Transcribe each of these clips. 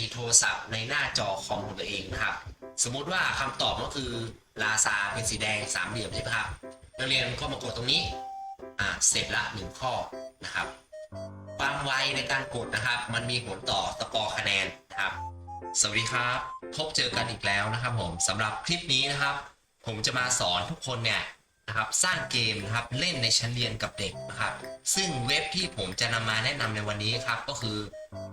มีโทรศัพท์ในหน้าจอคอมของตัวเองนะครับ สมมุติว่าคำตอบก็คือลาซาเป็นสีแดงสามเหลี่ยมใช่ไหมครับนักเรียนก็มากดตรงนี้อ่าเสร็จละหนึ่งข้อนะครับความไวในการกดนะครับ มันมีผลต่อสกอร์คะแนนนะครับ สวัสดีครับ พบเจอกันอีกแล้วนะครับผมสำหรับคลิปนี้นะครับ ผมจะมาสอนทุกคนเนี่ย นะครับสร้างเกมนะครับเล่นในชั้นเรียนกับเด็กนะครับ ซึ่งเว็บที่ผมจะนำมาแนะนำในวันนี้ครับก็คือ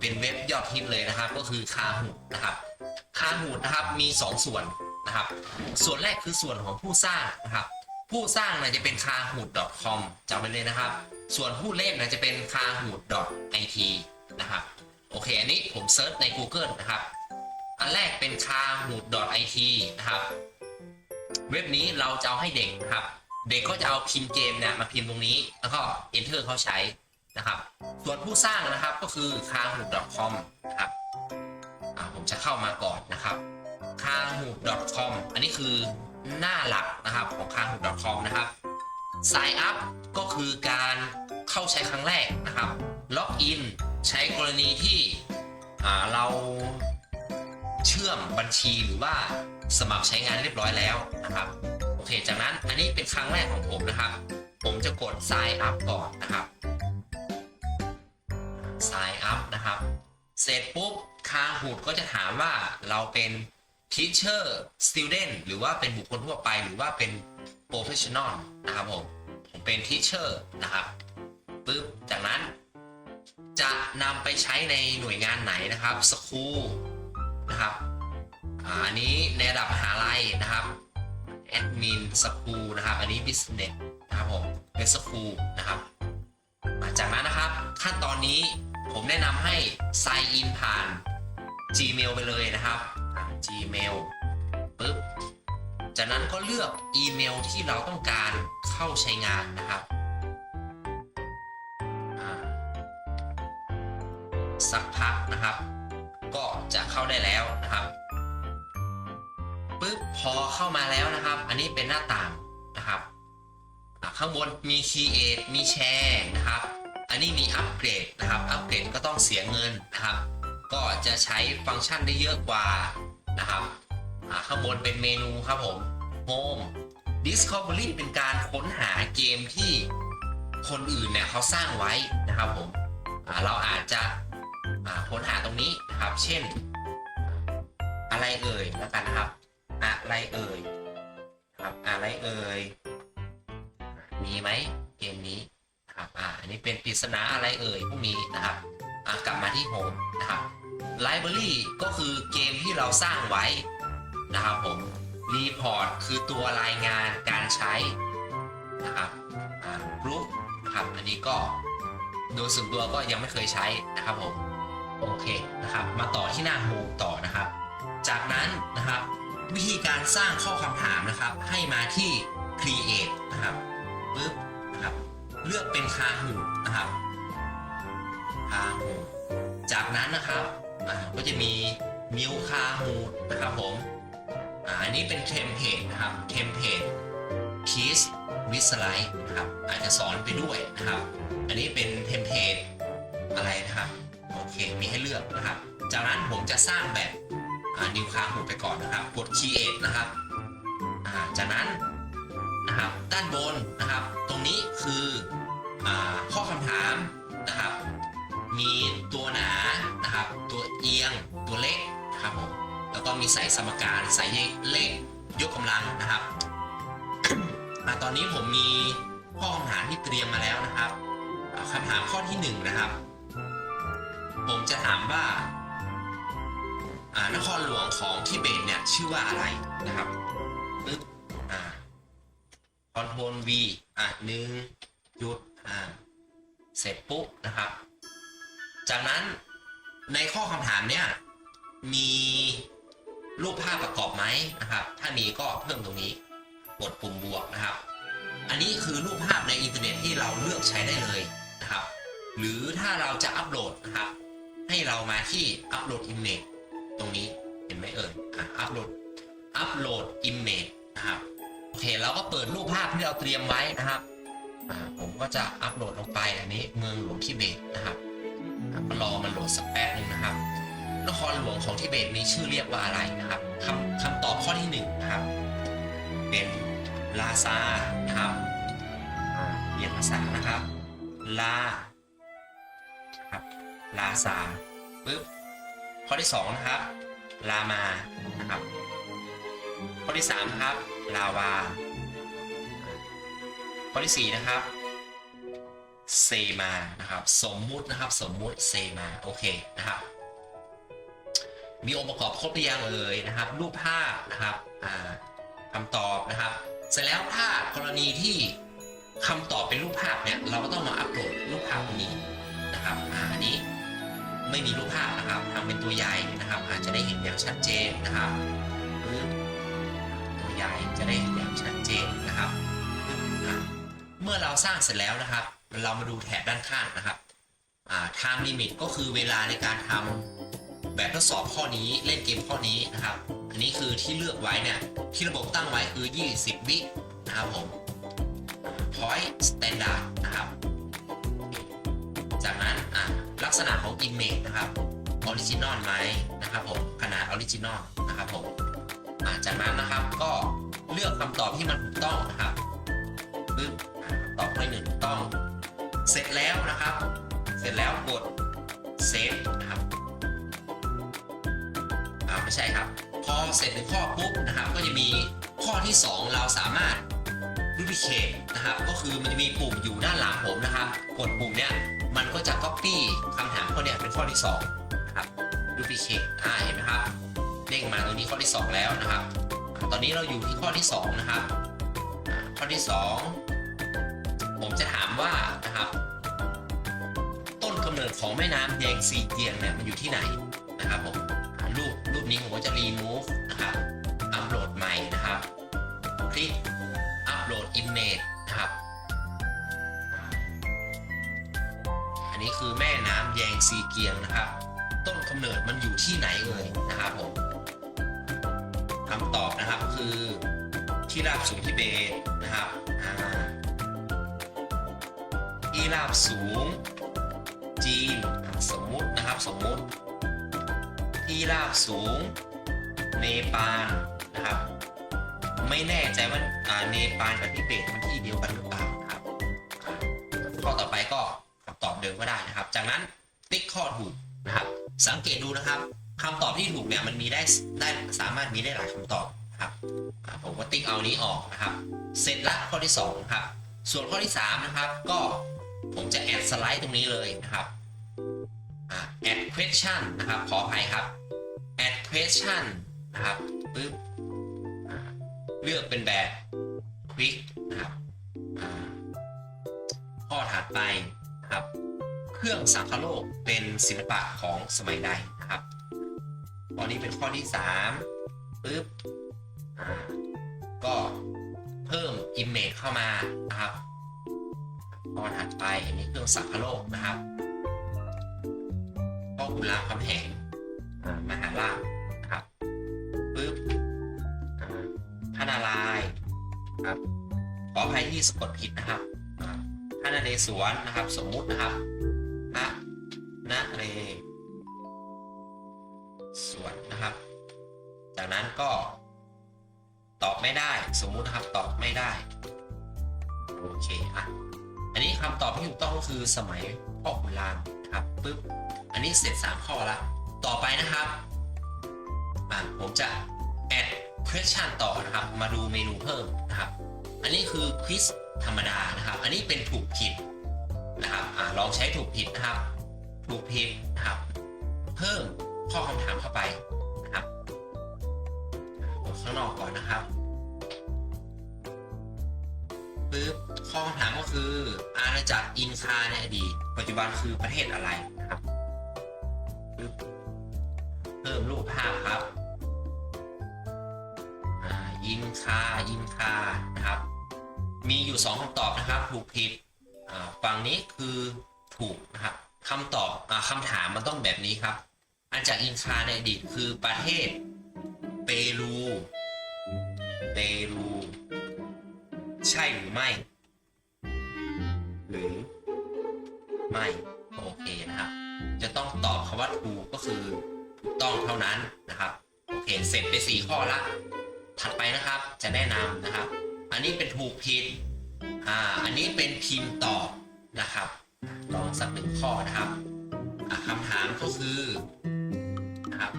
เป็นเว็บยอดฮิตเลยนะครับ ก็คือคาหูดนะครับคาหูดนะครับมี 2 ส่วนนะครับ ส่วนแรกคือส่วนของผู้สร้างนะครับ ผู้สร้างนะจะเป็น k a h o o t c o m จำไว้เลยนะครับ ส่วนผู้เล่นนะจะเป็น k a h o o t it นะครับโอเค อันนี้ผมเซิร์ชใน Google นะครับ อันแรกเป็น k a h o o t it นะครับ เว็บนี้เราจะเอาให้เด็กนะครับ เด็กก็จะเอาพิมพ์เกมเนี่ยมาพิมพ์ตรงนี้ แล้วก็ enter เขาใช้นะครับ ส่วนผู้สร้างนะครับก็คือ k a h o o t com นะครับผมจะเข้ามาก่อนนะครับ k a h o o t com อันนี้คือหน้าหลักนะครับของ k a h o o t com นะครับ Sign up ก็คือการเข้าใช้ครั้งแรกนะครับ ล็อกอินใช้กรณีที่เราเชื่อมบัญชีหรือว่าสมัครใช้งานเรียบร้อยแล้วนะครับ อเค จากนั้นอันนี้เป็นครั้งแรกของผมนะครับ ผมจะกด sign up ก่อนนะครับ sign up นะครับ เสร็จปุ๊บคาหูดก็จะถามว่าเราเป็น teacher student หรือว่าเป็นบุคคลทั่วไปหรือว่าเป็น professional นะครับผม ผมเป็น teacher นะครับปุ๊บจากนั้นจะนำไปใช้ในหน่วยงานไหนนะครับ school นะครับอันนี้ในระดับมหาลัยนะครับ admin school นะครับ อันนี้ business นะครับผมเป็น school นะครับจากนั้นนะครับขั้นตอนนี้ผมแนะนำให้ sign in ผ่าน Gmail ไปเลยนะครับ Gmail ปึ๊บจากนั้นก็เลือกอีเมลที่เราต้องการเข้าใช้งานนะครับสักพักนะครับ ก็จะเข้าได้แล้วนะครับ พอเข้ามาแล้วนะครับ อันนี้เป็นหน้าต่างนะครับ ข้างบนมี create มีแชร์นะครับ อันนี้มีอัปเกรดนะครับ อัปเกรดก็ต้องเสียเงินนะครับ ก็จะใช้ฟังก์ชันได้เยอะกว่านะครับข้างบนเป็นเมนูครับผม Home Discovery เป็นการค้นหาเกมที่คนอื่นเนี่ยเขาสร้างไว้นะครับผมเราอาจจะค้นหาตรงนี้นะครับ เช่น อะไรเอ่ยแล้วกันนะครับ อะไรเอ่ยครับอะไรเอ่ยมีไหมเกมนี้ครับอ่าอันนี้เป็นปริศนาอะไรเอ่ยพวกนี้นะครับอ่ากลับมาที่โฮมนะครับ Library ก็คือเกมที่เราสร้างไว้นะครับผม Report คือตัวรายงานการใช้นะครับอ่า Group นะครับอันนี้ก็โดยส่วนตัวก็ยังไม่เคยใช้นะครับผมโอเคนะครับ มาต่อที่หน้า Home ต่อนะครับ จากนั้นนะครับ วิธีการสร้างข้อคำถามนะครับ ให้มาที่ create นะครับปึ๊บนะครับเลือกเป็นคาหูนะครับคาหูจากนั้นนะครับก็จะมี new คาหูนะครับผมอันนี้เป็นเทมเพลตนะครับเทมเพลต keys with slide นะครับอาจจะสอนไปด้วยนะครับ อันนี้เป็นเทมเพลตอะไรนะครับโอเคมีให้เลือกนะครับ จากนั้นผมจะสร้างแบบ นิ้วค้างหูไปก่อนนะครับ กด create นะครับจากนั้นนะครับด้านบนนะครับ ตรงนี้คืออข้อคำถามนะครับ มีตัวหนานะครับ ตัวเอียงตัวเล็กนะครับผมแล้วก็มีใส่สมการใส่เลขยกกำลังนะครับอตอนนี้ผมมีข้อคำถามที่เตรียมมาแล้วนะครับคำถามข้อที่หนึ่งนะครับ ผมจะถามว่า นครหลวงของทิเบตเนี่ยชื่อว่าอะไรนะครับปึ๊บอ่าคอนโทรล V อะหนึ่งจุดอ่าเสร็จปุ๊บนะครับ จากนั้นในข้อคำถามเนี่ยมีรูปภาพประกอบไหมนะครับ ถ้ามีก็เพิ่มตรงนี้กดปุ่มบวกนะครับ อันนี้คือรูปภาพในอินเทอร์เน็ตที่เราเลือกใช้ได้เลยนะครับ หรือถ้าเราจะอัปโหลดนะครับ ให้เรามาที่อัปโหลดอิมเมจ ตรงนี้เห็นไหมเอ่ยอะอัปโหลดอัปโหลดอิมเมจนะครับโอเคเราก็เปิดรูปภาพที่เราเตรียมไว้นะครับอ่าผมก็จะอัปโหลดลงไปอันนี้เมืองหลวงทิเบตนะครับรอมันโหลดสักแป๊บนึงนะครับ นครหลวงของทิเบตมีชื่อเรียกว่าอะไรนะครับคำคำตอบข้อที่หนึ่งนะครับ เป็นลาซานะครับเรียนภาษานะครับลาครับลาซาปึ๊บ ข้อที่สองนะครับลามานะครับข้อที่สามนะครับลาวา ข้อที่สี่นะครับเซมานะครับสมมุตินะครับสมมุติเซมาโอเคนะครับมีองค์ประกอบครบหรือยังเอ่ยนะครับ รูปภาพนะครับอ่าคำตอบนะครับ เสร็จแล้วถ้ากรณีที่คำตอบเป็นรูปภาพเนี่ยเราก็ต้องมาอัปโหลดรูปภาพตรงนี้นะครับอันนี้ ไม่มีรูปภาพนะครับทำเป็นตัวใหญ่นะครับ อาจจะได้เห็นอย่างชัดเจนนะครับตัวใหญ่จะได้เห็นอย่างชัดเจนนะครับ เมื่อเราสร้างเสร็จแล้วนะครับ เรามาดูแถบด้านข้างนะครับอ่า time limit ก็คือเวลาในการทำแบบทดสอบข้อนี้เล่นเกมข้อนี้นะครับ อันนี้คือที่เลือกไว้เนี่ยที่ระบบตั้งไว้คือ 20 วินะครับผม point standard นะครับ จากนั้นอะลักษณะของ image นะครับ original ไหมนะครับผมขนาด original นะครับผมจากนั้นนะครับก็เลือกคำตอบที่มันถูกต้องนะครับปึ๊บอะตอบข้อหนึ่งถูกต้อง เสร็จแล้วนะครับ เสร็จแล้วกด save นะครับอ่าไม่ใช่ครับ พอเสร็จหนึ่งข้อปุ๊บนะครับ ก็จะมีข้อที่ 2 เราสามารถ duplicate นะครับ ก็คือมันจะมีปุ่มอยู่ด้านหลังผมนะครับ กดปุ่มเนี้ย มันก็จะ copy คำถามข้อเนี้ยเป็นข้อที่2นะครับ duplicate อ่าเห็นไหมครับเด้งมาตรงนี้ข้อที่ 2 แล้วนะครับ ตอนนี้เราอยู่ที่ข้อที่ 2 นะครับ ข้อที่ 2 ผมจะถามว่านะครับ ต้นกำเนิดของแม่น้ำแยงซีเจียงเนี่ยมันอยู่ที่ไหนนะครับผมรูปรูปนี้ผมก็จะ remove นะครับอัปโหลดใหม่นะครับ แยงซีเกียงนะครับ ต้นกำเนิดมันอยู่ที่ไหนเอ่ยนะครับผมคำตอบนะครับคือที่ราบสูงทิเบตนะครับที่ราบสูง จีนสมมุตินะครับสมมุติที่ราบสูง เนปาลนะครับ ไม่แน่ใจว่าเนปาลกับทิเบตมันที่เดียวกันหรือเปล่าครับข้อต่อไปก็คำตอบเดิมก็ได้นะครับ จากนั้น ติ๊กข้อถูกนะครับ สังเกตดูนะครับคำตอบที่ถูกเนี่ยมันมีได้ได้สามารถมีได้หลายคำตอบนะครับอ่าผมก็ติ๊กเอานี้ออกนะครับ เสร็จละข้อที่2นะครับส่วนข้อที่3นะครับ ก็ผมจะแอดสไลด์ตรงนี้เลยนะครับ add question นะครับ ขออภัยครับ add question นะครับปึ๊บอ่าเลือกเป็นแบบ quick นะครับอ่าข้อถัดไปนะครับ เครื่องสังคโลกเป็นศิลปะของสมัยใดนะครับข้อนี้เป็นข้อที่3ปึ๊บก็เพิ่ม image เข้ามานะครับข้อถัดไปมีเครื่องสังคโลกนะครับพ่อขุนรามคำแหงอามหาราชนะครับปึ๊บพระนารายณ์ครับขออภัยที่สะกดผิดนะครับพระนเรศวรนะครับ สมมุตินะครับ สมมุตินะครับตอบไม่ได้โอเคอะอันนี้คำตอบที่ถูกต้องก็คือสมัยพ่อขุนรามครับปึ๊บอันนี้เสร็จ 3 ข้อล้วต่อไปนะครับอะผมจะ add question ต่อนะครับ มาดูเมนูเพิ่มนะครับ อันนี้คือ quiz ธรรมดานะครับ อันนี้เป็นถูกผิดนะครับอะลองใช้ถูกผิดนะครับ ถูกผิดนะครับ เพิ่มข้อคำถามเข้าไปนะครับข้างนอกก่อนนะครับ ปึ๊บข้อคำถามก็คือ อาณาจักรอินคาในอดีตปัจจุบันคือประเทศอะไรนะครับเพิ่มรูปภาพครับอ่ายินคายินคานะครับ มีอยู่2คำตอบนะครับ ถูกผิดฝั่งนี้คือถูกนะครับคำตอบอคำถามมันต้องแบบนี้ครับอาณาจากรอินคาในอดีตคือประเทศเปรู เปรู ใช่หรือไม่ หรือ ไม่ โอเคนะครับ จะต้องตอบคำว่า ถูกก็คือถูกต้องเท่านั้นนะครับ โอเค เสร็จไปสี่ข้อละ ถัดไปนะครับ จะแนะนำนะครับ อันนี้เป็นถูกผิด อ่า อันนี้เป็นพิมพ์ตอบนะครับ ลองสักหนึ่งข้อนะครับคำถามก็คือนะครับ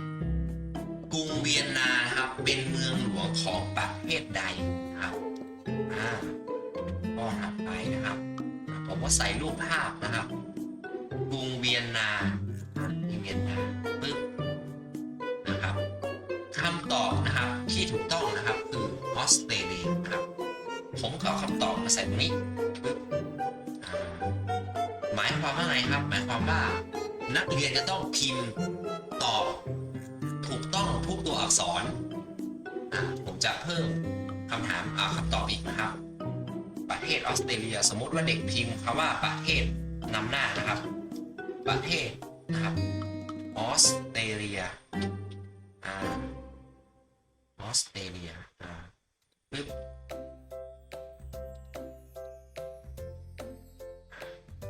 กรุงเวียนนานครับเป็นเมืองหลวงของประเทศใดครับ อ่าข้อถัดไปนะครับ ผมก็ใส่รูปภาพนะครับกรุงเวียนนาอะที่เวียนนาปึ๊บนะครับคำตอบนะครับที่ถูกต้องนะครับคือออสเตรเลียนะครับ ผมก็เอาคำตอบมาใส่ตรงนี้ปึ๊บอ่หมายความว่าไงครับ หมายความว่า นักเรียนจะต้องพิมพ์ตอบ ถูกต้องทุกตัวอักษรผมจะเพิ่ม คำถามคำตอบอีกนะครับ ประเทศออสเตรเลีย สมมติว่าเด็กพิมพ์คำว่าประเทศนำหน้านะครับ ประเทศนะครับออสเตรเลียอ่าออสเตรเลียอ่าปึ๊บ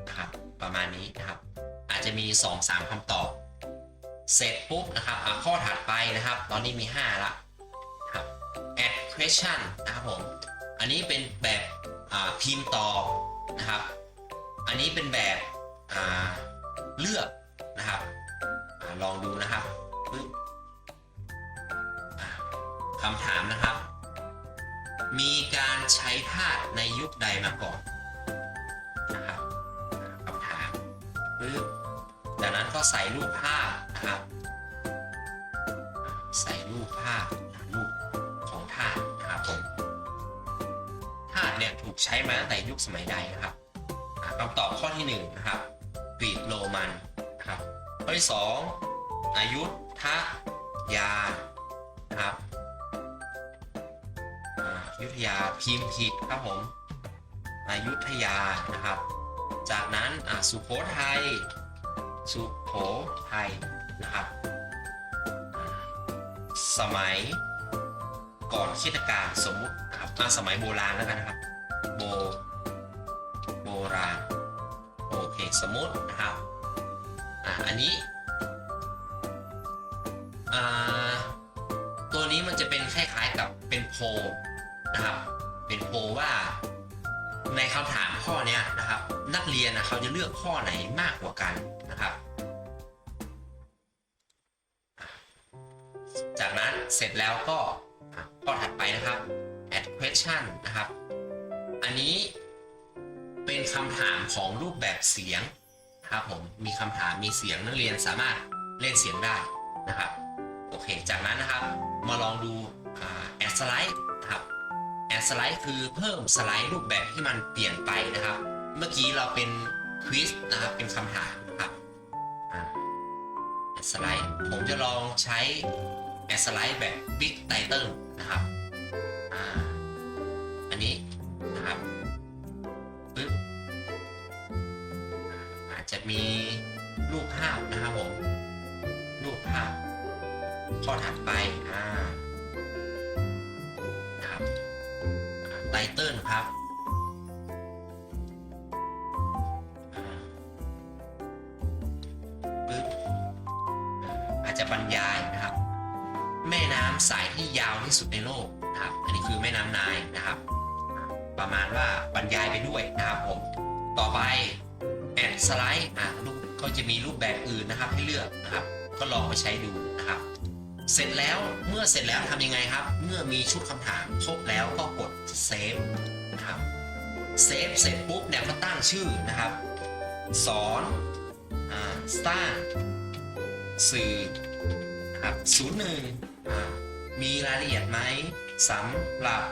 นะครับประมาณนี้นะครับ อาจจะมี 2-3คำตอบ เสร็จปุ๊บนะครับข้อถัดไปนะครับ ตอนนี้มี 5 ละ question นะครับผม อันนี้เป็นแบบพิมพ์ตอบนะครับ อันนี้เป็นแบบเลือกนะครับอลองดูนะครับคำถามนะครับ มีการใช้ธาตุในยุคใดมาก่อนนะครับคำถามปึ๊บจากนั้นก็ใส่รูปภาพนะครับ ใส่รูปภาพ ใช้มาตั้งแต่ยุคสมัยใดนะครับอะคำตอบข้อที่หนึ่งนะครับกรีกโรมันนะครับข้อที่สองอายุทยานะครับอายุธยาพิมพ์ผิดครับผมอายุทยานะครับ จากนั้นสุโขทัยสุโขทัยนะครับ สมัยก่อนคิดการสมมุติครับอ่สมัยโบราณแล้วกันนะครับ โบ โบราณ โอเค สมมตินะครับ อะอันนี้ อ่า ตัวนี้มันจะเป็นคล้ายๆกับเป็นโพนะครับ เป็นโพว่า ในคำถามข้อเนี้ยนะครับ นักเรียนนะเขาจะเลือกข้อไหนมากกว่ากันนะครับจากนั้นเสร็จแล้วก็ อันนี้เป็นคำถามของรูปแบบเสียงนะครับผมมีคำถามมีเสียงนักเรียนสามารถเล่นเสียงได้นะครับโอเค จากนั้นนะครับ มาลองดูแอ่า add slide นะครับ add slide คือเพิ่มสไลด์รูปแบบที่มันเปลี่ยนไปนะครับ เมื่อกี้เราเป็นควิสนะครับเป็นคำถามนะครับอ่า add slide ผมจะลองใช้ add slide แบบ big title นะครับออันนี้ นะครับปึ๊บอาจจะมีรูปภาพนะครับผมรูปภาพ ข้อถัดไปอ่าครับไตเติลครับอาปึ๊บอาจจะบรรยายนะครับ แม่น้ำสายที่ยาวที่สุดในโลกนะครับ อันนี้คือแม่น้ำนายนะครับ ประมาณว่าบรรยายไปด้วยนะครับผม ต่อไปแอดสไลด์อะรูปก็จะมีรูปแบบอื่นนะครับให้เลือกนะครับ ก็ลองไปใช้ดูนะครับ เสร็จแล้วเมื่อเสร็จแล้วทำยังไงครับ เมื่อมีชุดคำถามครบแล้วก็กดเซฟนะครับเซฟเสร็จปุ๊บเนี่ยก็ตั้งชื่อนะครับ สอนอ่าสร้างสื่อนะครับศูนย์หนึ่งอ่ามีรายละเอียดไหมสำหรับ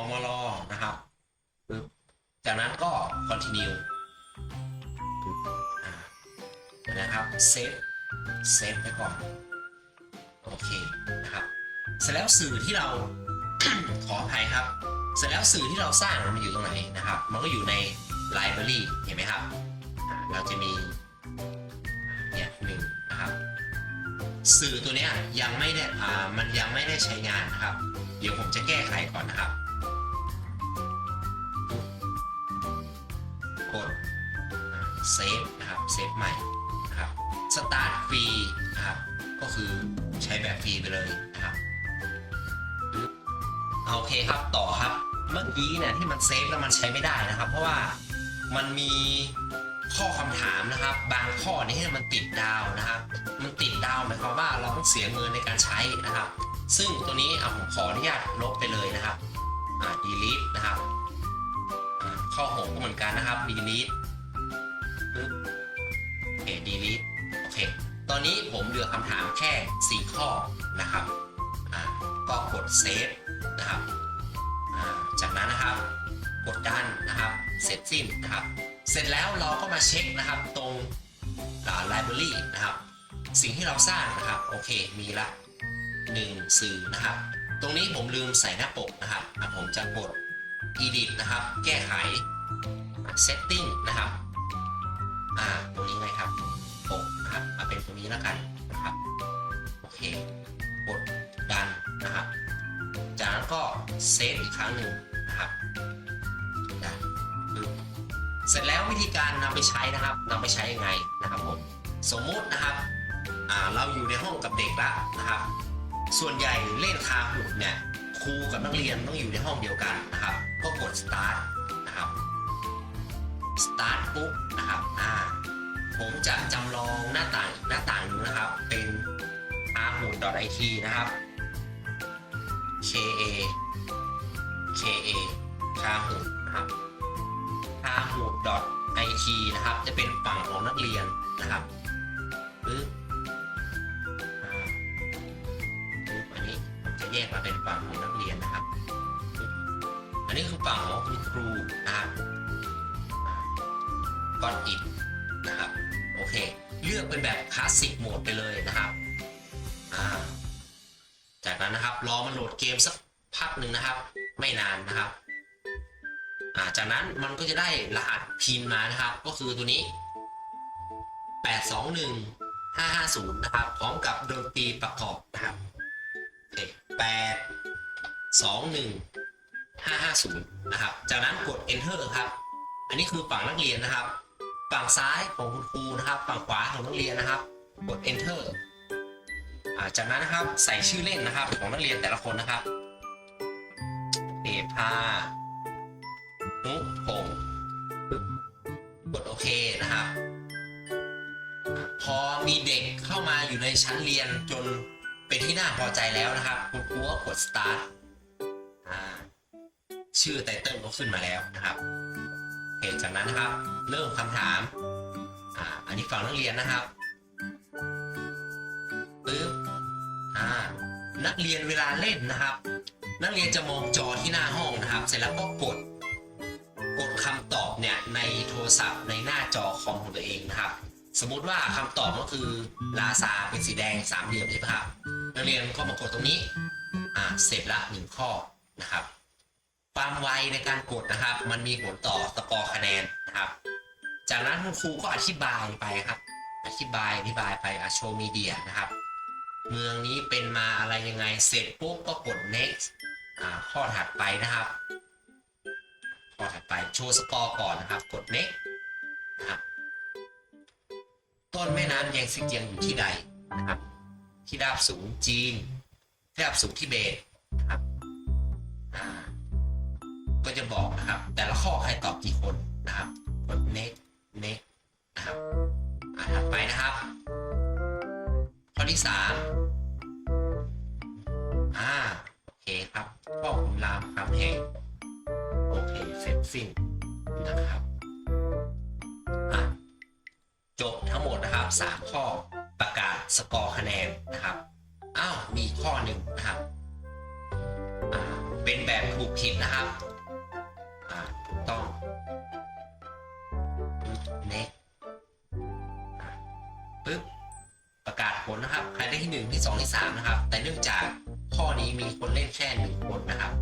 ามมลนะครับปึ๊บจากนั้นก็ continue เดี๋ยวนะครับเซฟเซฟไปก่อน โอเคนะครับ เสร็จแล้วสื่อที่เรา ขออภัยครับ เสร็จแล้วสื่อที่เราสร้างมันอยู่ตรงไหนนะครับ มันก็อยู่ใน library เห็นไหมครับ เราจะมีเนี่ยหนึ่งนะครับ สื่อตัวเนี้ยยังไม่ได้อ่ามันยังไม่ได้ใช้งานนะครับ เดี๋ยวผมจะแก้ไขก่อนนะครับ เซฟนะครับเซฟใหม่นะครับสตาร์ทฟรีนะครับก็คือใช้แบบฟรีไปเลยนะครับโอเคครับต่อครับเมื่อกี้เนี่ยที่มันเซฟแล้วมันใช้ไม่ได้นะครับ เพราะว่ามันมีข้อคำถามนะครับ บางข้อนี่มันติดดาวนะครับ มันติดดาวหมายความว่าเราต้องเสียเงินในการใช้นะครับ ซึ่งตัวนี้เอาผมขออนุญาตลบไปเลยนะครับอ่า delete นะครับข้อหกก็เหมือนกันนะครับ delete นี้ผมเหลือคำถามแค่ 4 ข้อนะครับก็กด save นะครับจากนั้นนะครับกดดันนะครับ เสร็จสิ้นนะครับ เสร็จแล้วเราก็มาเช็คนะครับตรงอ่า library นะครับ สิ่งที่เราสร้างนะครับ โอเคมีละหนึ่งสื่อนะครับ ตรงนี้ผมลืมใส่หน้าปกนะครับ ผมจะกด edit นะครับ แก้ไข setting นะครับ อ่า ตรงนี้ไงครับ ปกนะครับ มาเป็นตรงนี้แล้วกันนะครับ โอเค กดดันนะครับ จากนั้นก็เซฟอีกครั้งหนึ่งนะครับดันปึ๊บเสร็จแล้ววิธีการนำไปใช้นะครับนำไปใช้ยังไงนะครับผม สมมุตินะครับเราอยู่ในห้องกับเด็กละนะครับ ส่วนใหญ่เล่นคาหุดเนี่ยครูกับนักเรียนต้องอยู่ในห้องเดียวกันนะครับ ก็กด start นะครับ start ปุ๊บนะครับอ่า ผมจะจำลองหน้าต่างหน้าต่างหนึงนะครับ เป็น a h o o t it นะครับ ka ka คาหูนะครับคาหู it นะครับ จะเป็นฝั่งของนักเรียนนะครับปึ๊บอ่าปึ๊บอันนี้ผมจะแยกมาเป็นฝั่งของนักเรียนนะครับ อันนี้คือฝั่งของคุณครูนะครับก่อนอิดนะครับ อเค เลือกเป็นแบบคลาสสิกโหมดไปเลยนะครับาจากนั้นนะครับรอมันโหลดเกมสักพักหนึ่งนะครับ ไม่นานนะครับาจากนั้นมันก็จะได้รหัสพินมานะครับ ก็คือตัวนี้ 821 550 นะครับ พร้อมกับดนตรีประกอบนะครับโอเค8 21 550นะครับ จากนั้นกด enter ครับ อันนี้คือฝั่งนักเรียนนะครับ ฝั่งซ้ายของคุณครูนะครับ ฝั่งขวาของนักเรียนนะครับ กด enter จากนั้นนะครับใส่ชื่อเล่นนะครับ ของนักเรียนแต่ละคนนะครับเอพานุพงกดโอเคนะครับพอมีเด็กเข้ามาอยู่ในชั้นเรียนจนเป็นที่น่าพอใจแล้วนะครับคุณครูก็กด start ชื่อไตเติลก็ขึ้นมาแล้วนะครับ โอเคจากนั้นนะครับ เริ่มคำถามอ่าอันนี้ฝั่งนักเรียนนะครับปึ๊บอ่านักเรียนเวลาเล่นนะครับ นักเรียนจะมองจอที่หน้าห้องนะครับ เสร็จแล้วก็กดกดคำตอบเนี่ยในโทรศัพท์ในหน้าจอคอมของตัวเองนะครับ สมมุติว่าคำตอบก็คือลาซาเป็นสีแดงสามเหลี่ยมใช่ไหมครับนักเรียนก็มากดตรงนี้อ่าเสร็จละหนึ่งข้อนะครับ ความไวในการกดนะครับ มันมีผลต่อสกอร์คะแนนนะครับ จากนั้นคุณครูก็อธิบายไปครับ อธิบายอธิบายไปอโชว์มีเดียนะครับ เมืองนี้เป็นมาอะไรยังไงเสร็จปุ๊บก็กด next อ่าข้อถัดไปนะครับข้อถัดไปโชว์สกอร์ก่อนนะครับ กด next นะครับต้นแม่น้ำแยงซิเจียงอยู่ที่ใดนะครับที่ราบสูงจีนที่ราบสูงทิเบต นะครับ แต่ละข้อใครตอบกี่คนนะครับกด next next นะครับอ่าถัดไปนะครับ ข้อที่สามอ่าโอเคครับพ่อขุนรามคำแหงโอเคเสร็จสิ้นนะครับอะจบทั้งหมดนะครับสามข้อประกาศสกอร์คะแนนนะครับอ้าวมีข้อหนึ่งนะครับเป็นแบบถูกผิดนะครับ เนื่องจากข้อนี้มีคนเล่นแค่หนึ่งคนนะครับ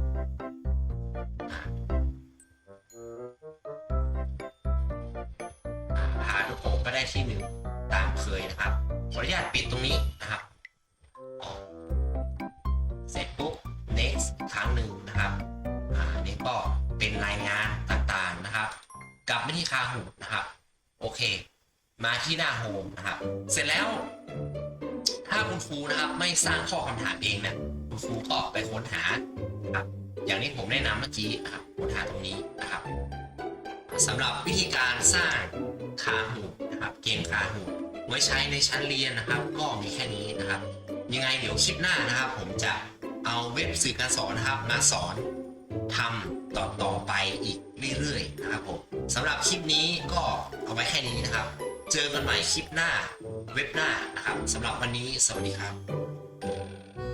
อ่าทุกคนก็ได้ที่หนึ่งตามเคยนะครับ ขออนุญาตปิดตรงนี้นะครับ เสร็จปุ๊บ next ครั้งหนึ่งนะครับอ่านี่ก็เป็นรายงานต่างๆนะครับ กลับไปที่คาหูนะครับ โอเค มาที่หน้าโฮมนะครับ เสร็จแล้วถ้าคุณครูนะครับไม่สร้างข้อคำถามเองเนี่ยคุณครูก็ไปค้นหาครับอย่างที่ผมแนะนำเมื่อกี้นะครับค้นหาตรงนี้นะครับสำหรับวิธีการสร้างคาหูนะครับเกมคาหูไว้ใช้ในชั้นเรียนนะครับ ก็มีแค่นี้นะครับ ยังไงเดี๋ยวคลิปหน้านะครับ ผมจะเอาเว็บสื่อการสอนนะครับ มาสอนทำต่อต่อไปอีกเรื่อยๆนะครับผมสำหรับคลิปนี้ก็เอาไว้แค่นี้นะครับ เจอกันใหม่คลิปหน้าเว็บหน้านะครับสำหรับวันนี้สวัสดีครับ